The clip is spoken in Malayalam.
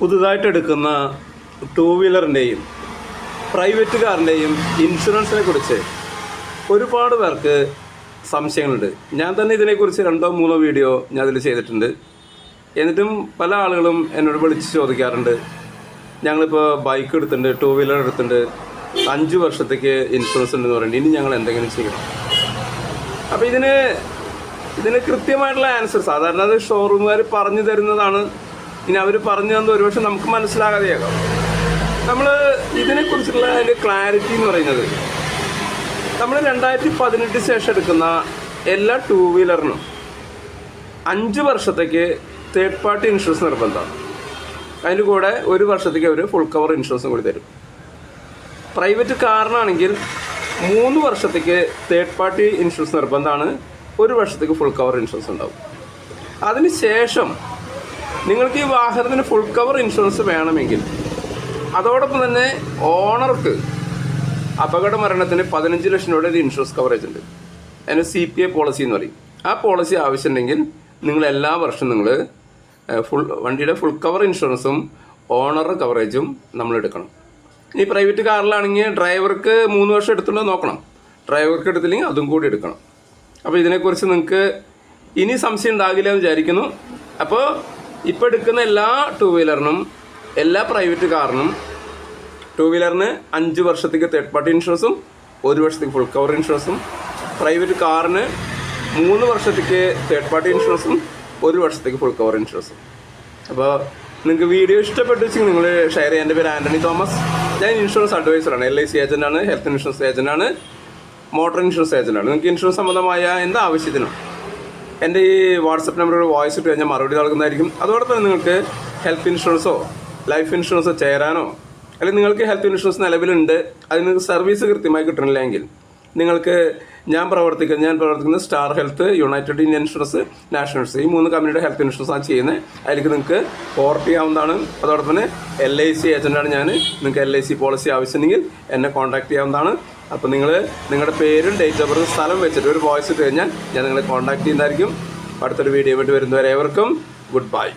പുതുതായിട്ട് എടുക്കുന്ന ടൂ വീലറിന്റെയും പ്രൈവറ്റ് കാറിന്റെയും ഇൻഷുറൻസിനെ കുറിച്ച് ഒരുപാട് പേർക്ക് സംശയങ്ങളുണ്ട്. ഞാൻ തന്നെ ഇതിനെക്കുറിച്ച് രണ്ടോ മൂന്നോ വീഡിയോ ഞാൻ അതിൽ ചെയ്തിട്ടുണ്ട്. എന്നിട്ടും പല ആളുകളും എന്നോട് വിളിച്ച് ചോദിക്കാറുണ്ട്. ഞങ്ങളിപ്പോൾ ബൈക്ക് എടുത്തിട്ടുണ്ട് ടൂ വീലർ എടുത്തിട്ടുണ്ട്. അഞ്ച് വർഷത്തേക്ക് ഇൻഷുറൻസ് ഉണ്ടെന്ന് പറയുന്നത് ഇനി ഞങ്ങൾ എന്തെങ്കിലും ചെയ്യണം. അപ്പോൾ ഇതിന് ഇതിന് കൃത്യമായിട്ടുള്ള ആൻസർ സാധാരണ അത് ഷോറൂമുകാർ പറഞ്ഞു തരുന്നതാണ് ഇനി അവർ പറഞ്ഞു തന്നത് ഒരുപക്ഷെ നമുക്ക് മനസ്സിലാകാതെയാകാം. നമ്മൾ ഇതിനെക്കുറിച്ചുള്ള അതിന്റെ ക്ലാരിറ്റി എന്ന് പറയുന്നത് നമ്മൾ രണ്ടായിരത്തി പതിനെട്ട് ശേഷം എടുക്കുന്ന എല്ലാ ടൂ വീലറിനും അഞ്ച് വർഷത്തേക്ക് തേർഡ് പാർട്ടി ഇൻഷുറൻസ് നിർബന്ധമാണ്. അതിന്റെ കൂടെ ഒരു വർഷത്തേക്ക് അവർ ഫുൾ കവർ ഇൻഷുറൻസും കൂടി തരും. പ്രൈവറ്റ് കാറിനാണെങ്കിൽ മൂന്ന് വർഷത്തേക്ക് തേർഡ് പാർട്ടി ഇൻഷുറൻസ് നിർബന്ധമാണ്. ഒരു വർഷത്തേക്ക് ഫുൾ കവർ ഇൻഷുറൻസ് ഉണ്ടാവും. അതിന് ശേഷം നിങ്ങൾക്ക് ഈ വാഹനത്തിന് ഫുൾ കവർ ഇൻഷുറൻസ് വേണമെങ്കിൽ. അതോടൊപ്പം തന്നെ ഓണർക്ക് അപകട മരണത്തിന് പതിനഞ്ച് ലക്ഷം രൂപയുടെ ഒരു ഇൻഷുറൻസ് കവറേജ് ഉണ്ട്. അതിന് സി പി ഐ പോളിസി എന്ന് പറയും. ആ പോളിസി ആവശ്യമുണ്ടെങ്കിൽ നിങ്ങൾ എല്ലാ വർഷവും നിങ്ങൾ ഫുൾ വണ്ടിയുടെ ഫുൾ കവർ ഇൻഷുറൻസും ഓണർ കവറേജും നമ്മൾ എടുക്കണം. ഇനി പ്രൈവറ്റ് കാറിലാണെങ്കിൽ ഡ്രൈവർക്ക് മൂന്ന് വർഷം എടുത്തുണ്ടോ നോക്കണം. ഡ്രൈവർക്ക് എടുത്തില്ലെങ്കിൽ അതും കൂടി എടുക്കണം. അപ്പോൾ ഇതിനെക്കുറിച്ച് നിങ്ങൾക്ക് ഇനി സംശയം ഉണ്ടാകില്ല എന്ന് വിചാരിക്കുന്നു. അപ്പോൾ ഇപ്പോൾ എടുക്കുന്ന എല്ലാ ടു വീലറിനും എല്ലാ പ്രൈവറ്റ് കാറിനും ടു വീലറിന് അഞ്ച് വർഷത്തേക്ക് തേർഡ് പാർട്ടി ഇൻഷുറൻസും ഒരു വർഷത്തേക്ക് ഫുൾ കവർ ഇൻഷുറൻസും പ്രൈവറ്റ് കാറിന് മൂന്ന് വർഷത്തേക്ക് തേർഡ് പാർട്ടി ഇൻഷുറൻസും ഒരു വർഷത്തേക്ക് ഫുൾ കവർ ഇൻഷുറൻസും അപ്പോൾ നിങ്ങൾക്ക് വീഡിയോ ഇഷ്ടപ്പെട്ടു വെച്ചെങ്കിൽ നിങ്ങൾ ഷെയർ ചെയ്യാൻ എന്റെ പേര് ആന്റണി തോമസ്. ഞാൻ ഇൻഷുറൻസ് അഡ്വൈസറാണ് എൽ ഐ സി ഏജന്റാണ് ഹെൽത്ത് ഇൻഷുറൻസ് ഏജന്റാണ് മോട്ടോർ ഇൻഷുറൻസ് ഏജന്റാണ് നിങ്ങൾക്ക് ഇൻഷുറൻസ് സംബന്ധമായ എന്ത് ആവശ്യത്തിനും എന്റെ ഈ വാട്സപ്പ് നമ്പറിൽ വോയിസ് ഇട്ട് കഴിഞ്ഞാൽ മറുപടി നൽകുന്നതായിരിക്കും. അതോടൊപ്പം നിങ്ങൾക്ക് ഹെൽത്ത് ഇൻഷുറൻസോ ലൈഫ് ഇൻഷുറൻസോ ചേരാനോ അല്ലെങ്കിൽ നിങ്ങൾക്ക് ഹെൽത്ത് ഇൻഷുറൻസ് നിലവിലുണ്ട് അതിന് നിങ്ങൾക്ക് സർവീസ് കൃത്യമായി കിട്ടണില്ലെങ്കിൽ നിങ്ങൾക്ക് ഞാൻ പ്രവർത്തിക്കുന്ന ഞാൻ പ്രവർത്തിക്കുന്ന star health united Indian insurance national insurance ഈ മൂന്ന് കമ്പനിയുടെ ഹെൽത്ത് ഇൻഷുറൻസ് ആണ് ചെയ്യുന്നത്. അതിലേക്ക് നിങ്ങൾക്ക് പോർട്ട് ചെയ്യാവുന്നതാണ്. അതോടൊപ്പം തന്നെ എൽ ഐ സി ഏജന്റാണ് ഞാൻ. നിങ്ങൾക്ക് എൽ ഐ സി പോളിസി ആവശ്യമുണ്ടെങ്കിൽ എന്നെ കോൺടാക്ട് ചെയ്യാവുന്നതാണ്. അപ്പോൾ നിങ്ങൾ നിങ്ങളുടെ പേരും ഡേറ്റ് ഓഫ് ബർത്ത് സ്ഥലം വെച്ചിട്ട് ഒരു വോയിസ് ഇട്ട് കഴിഞ്ഞാൽ ഞാൻ നിങ്ങളെ കോൺടാക്ട് ചെയ്യുന്നതായിരിക്കും. അടുത്തൊരു വീഡിയോ വേണ്ടി വരുന്നവരെ ഏവർക്കും ഗുഡ് ബൈ